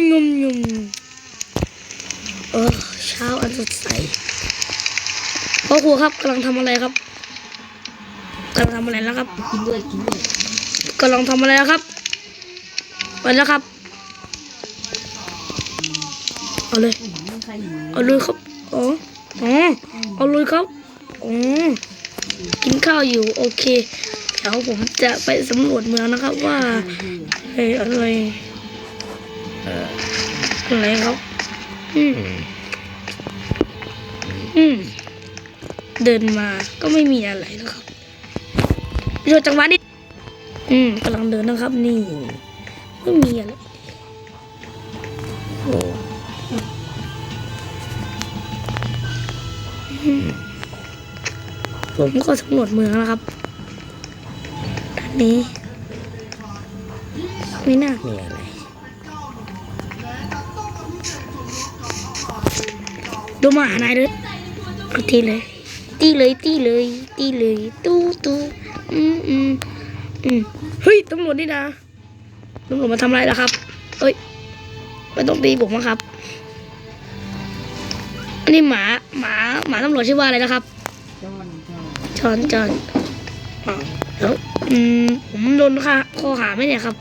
งมงมเออเช้าอันสดใสพ่อครูครับกำลังทำอะไรครับกำลังทำอะไรแล้วครับกินด้วยกินด้วยกำลังทำอะไรแล้วครับไปแล้วครับเอาเลยเอาเลยครับอ๋ออ๋อเอาเลยครับอ๋อกินข้าวอยู่โอเคเดี๋ยวผมจะไปสำรวจเมืองนะครับว่าเฮ้ยอะไร อะไรครับอืม อืม เดินมาก็ไม่มีอะไรนะครับโยจังหวะนี้ อืมกำลังเดินนะครับ นี่ ไม่มีอะไรโอ้ผมก็สำรวจเมืองแล้วครับด้านนี้ ไม่น่ามีอะไร ดูมาหานายเลยตีเลย ตีเลยตีเลยตีเลยตู้ตู้อืมอืมอืมเฮ้ยตำรวจนี่นะตำรวจมาทำอะไรล่ะครับเอ้ยไม่ต้องตีผมนะครับอันนี้หมาหมาหมาตำรวจชื่อว่าอะไรนะครับจอนจอนจอนอ๋อแล้วอืมผมโดนค่าข้อหาไหมเนี่ยครับ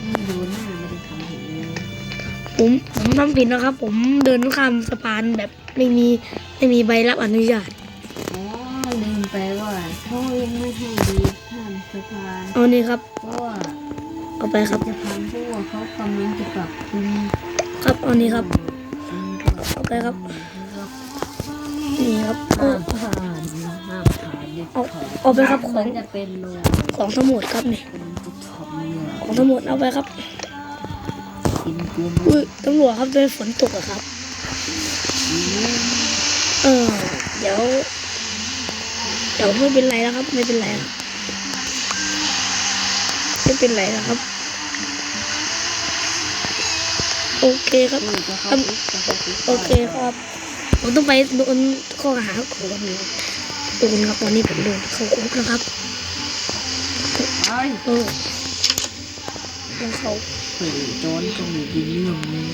ไม่ดูหน้ ผมผมทำผิดนะครับ ผมเดินข้ามสะพานแบบไม่มีไม่มีใบรับอนุญาตอ๋อลืมไปว่าเขายังไม่ให้ดีข้ามสะพานเอานี่ครับเพราะว่าเอาไปครับสะพานเพราะว่าเขากำลังจะปรับปรุงครับเอานี่ครับอืมเอาไปครับครับนี่ครับโอ้ห้ามผ่านห้ามผ่านเด็ดเอาขาดเอาไปครับขมัอนงจะเป็นโลของทั้งหมดครับนี่เป็นภูเขาเนี่ยของทั้งหมดเอาไปครับกินกู อุ้ยตำรวจครับเป็นฝนตกอะครับ เออ เดี๋ยว เดี๋ยวไม่เป็นไรแล้วครับ ไม่เป็นไรครับไม่เป็นไรแล้วครับ โอเคครับนี่จะเข้าคุกจะเข้าคุกโอเคครับ ผมต้องไปโดนข้อหาของวันนี้โดนครับวันนี้ผมโดนเข้าคุกนะครับไปเออโดนเขา เฮ้ยจอนก็มีดีเรื่องนึง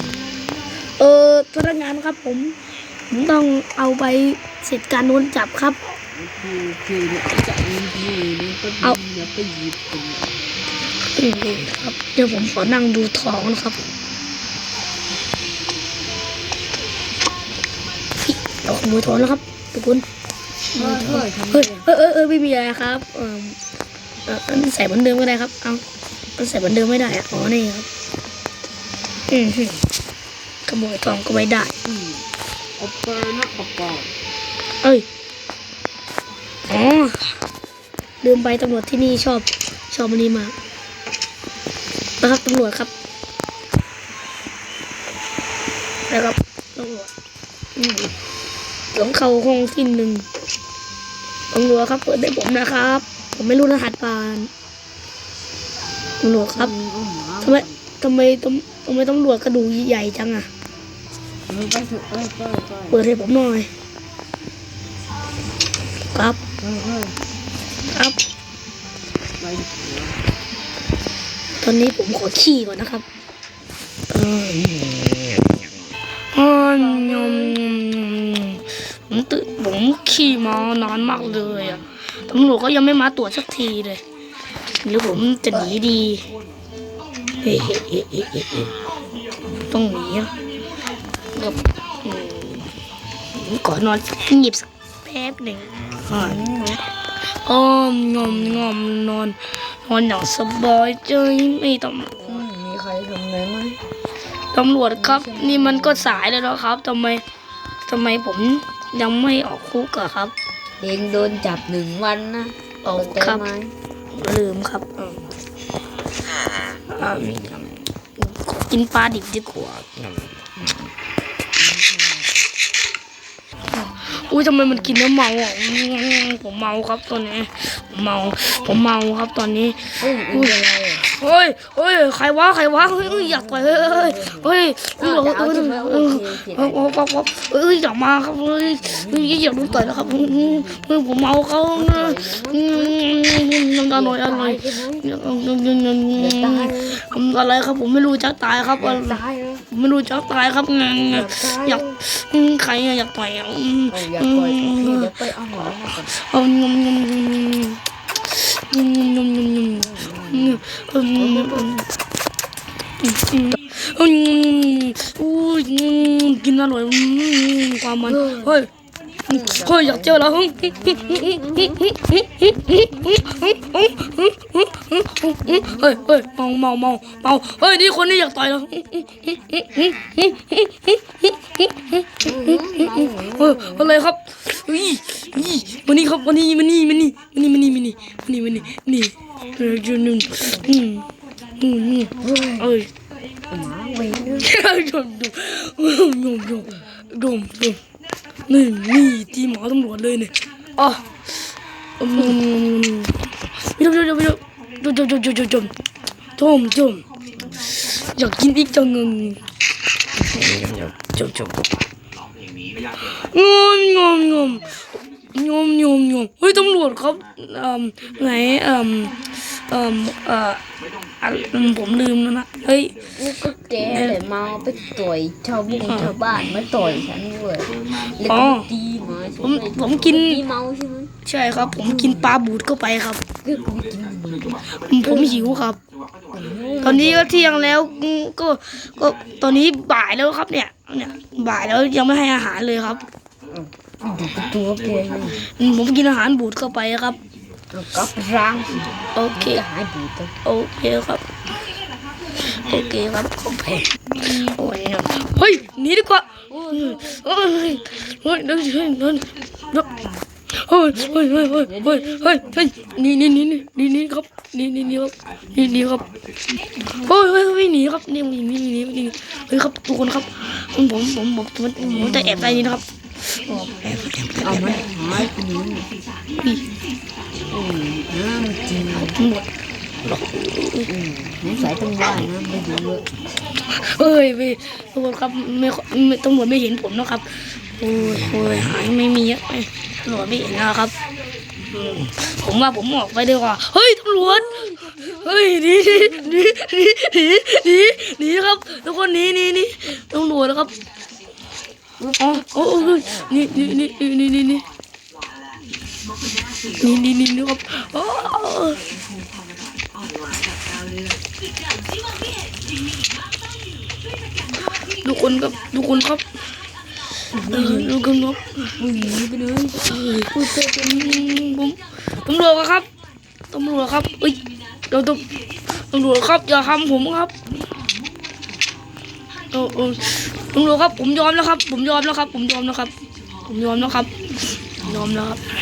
เออพนักงานครับผมผมต้องเอาไปเสร็จการโดนจับครับคือคือเนี่ยจะมีที่นี่ก็เอา ดีแล้วก็หยิบไปเลยอืมครับ เดี๋ยวผมขอนั่งดูทองนะครับพี่เราขโมยทองแล้วครับทุกคน เฮ้ยเฮ้ยทำไมเฮ้ยเออเออเออไม่มีอะไรครับ เออเอออันใส่เหมือนเดิมก็ได้ครับ เอา อันใส่เหมือนเดิมไม่ได้อะอ๋อนี่ครับ อืมฮึขโมยทองก็ไม่ได้อืมเอาไปนะประกอบเอ้ยอ๋อลืมไปตำรวจที่นี่ชอบ ชอบมันนี้มากนะครับตำรวจครับนะครับตำรวจอืมต้องเข้าห้องที่หนึ่งตำรวจครับเปิดให้ผมนะครับ ผมไม่รู้รหัสผ่าน ตำรวจครับมีเอาหมาทำไมทำไมตำทำไมตำรวจกระดูกใหญ่จังอะเออไปเถอะไปไปไปเปิดให้ผมหน่อย ครับเออเออครับไปเถอะตอนนี้ผมขอขี้ก่อนนะครับเอออ้อนยมผมตื่นผมขี้มานานมากเลยอะตำรวจก็ยังไม่มาตรวจสักทีเลย หรือผมจะหนีดีเฮ้เฮ้เฮ้เฮ้เฮ้เฮ้ต้องหนีอะแบบอืมผมก่อนนอนหยิบสักแป๊บหนึ่งอ่อนอ้อมงอมงอมนอน นอนอย่างสบายใจไม่ต้องมีใครทำอะไรไหมตำรวจครับ นี่มันก็สายแล้วนะครับทำไมทำไมผมยังไม่ออกคุกอะครับเองโดนจับหนึ่งวันนะโอ้เข้าใจครับ ลืมครับอืมอ่าขอกินปลาดิบดีกว่าอุ้ยทำไมมันกินแล้วเมาอะอืมผมเมาครับตอนนี้ผมเมา ผมเมาครับตอนนี้เฮ้ยเองเป็นไรอะ เฮ้ยเฮ้ยใครวะใครวะเฮ้ยอยากต่อยเฮ้ยเฮ้ยเฮ้ยเฮ้ยเฮ้ยเฮ้ยอย่ามาครับเฮ้ยอย่ากโดนต่อยนะครับเฮ้ยผมเมาเขาอะนอยอร่อยอะไรครับผมไม่รู้จะตายครับไม่รู้จะตายครับอยากใครอยากต่อยอยากต่อยเดี๋ยวไปเอาหมอเอา อู้ยกินอร่อยความมันเฮ้ยเฮ้ยอยากเจอแล้วเฮ้ยเฮ้ยเมาเมาเมาเมาเฮ้ยนี่คนนี้อยากต่อยแล้วเอออะไรครับอีอีมานี่ครับมานี่มานี่มานี่มานี่มานี่มานี่มานี่มานี่นี่ เออจุนนอืมอืมอืมเอ้ยหมาเวนะดมดมดมดมดมดมนี่นี่ทีหมอตำรวจเลยเนี่ยอ๋ออืมดมดมดมดมดมดมดมดมดมดมดมอยากกินอีกจังเงินจบจบงมงมงมงมงมงมเฮ้ยตำรวจครับอ่อไหนอ่อ เอ่อเอ่ออะผมลืมแล้วนะเฮ้ยนี่ก็แกแหละเมาไปต่อยชาวบุงชาวบ้านมาต่อยฉันเว้ยแล้วก็ตีหมาใช่ผมไหมผมกินตีเมาใช่ไหมใช่ครับ ผมกินปลาบูดเข้าไปครับก็กูกินหมูผมหิวครับ ตอนนี้ก็เที่ยงแล้วอืมก็ก็ตอนนี้บ่ายแล้วครับเนี่ยเนี่ยบ่ายแล้วยังไม่ให้อาหารเลยครับดูตัวแกเลยอืมผมกินอาหารบูดเข้าไปครับ แล้วก็ร่างโอเคหายดูตัวโอเคครับ โอเคครับโอเคโอ้ยเฮ้ยหนีดีกว่าเฮ้ยเฮ้ยเฮ้ยเดินเดินเดินเดินเฮ้ยเฮ้ยเฮ้ยเฮ้ยเฮ้ยเฮ้ยเฮ้ยนี่นี่นี่นี่นี่ครับนี่นี่นี่ครับนี่นี่ครับเฮ้ยเฮ้ยเฮ้ยหนีครับนี่นี่นี่นี่นี่เฮ้ยครับทุกคนครับผมผมผมผมผมจะแอบไปนี่นะครับเอาแอบมันหายไปนี่นี่ จริงตำรวจอืมสงสัยต้องว่านะไม่ดูเลยเฮ้ยไม่ตำรวจครับไม่ไม่ตำรวจไม่เห็นผมนะครับโอ้ยโอ้ยหายไม่มีอะไม่ตำรวจไม่เห็นนะครับ ผมว่าผมออกไปดีกว่า เฮ้ยตำรวจ เฮ้ยหนีหนีหนีหนีหนีหนีครับ ทุกคนหนีหนีหนีตำรวจนะครับอ๋ออ้โอ้ยนี่นี่นี่นี่นี่ นี่นี่นี่นี่ครับอ๋อทุกคนครับทุกคนครับทุกคนครับมึงหนีไปเลยพูเจอเป็นผมตำรวจครับตำรวจครับเอ้ยเราตำตำรวจครับอย่าทำผมครับเออเออตำรวจครับ ผมยอมแล้วครับ ผมยอมแล้วครับ ผมยอมแล้วครับ ผมยอมแล้วครับ ยอมแล้วครับ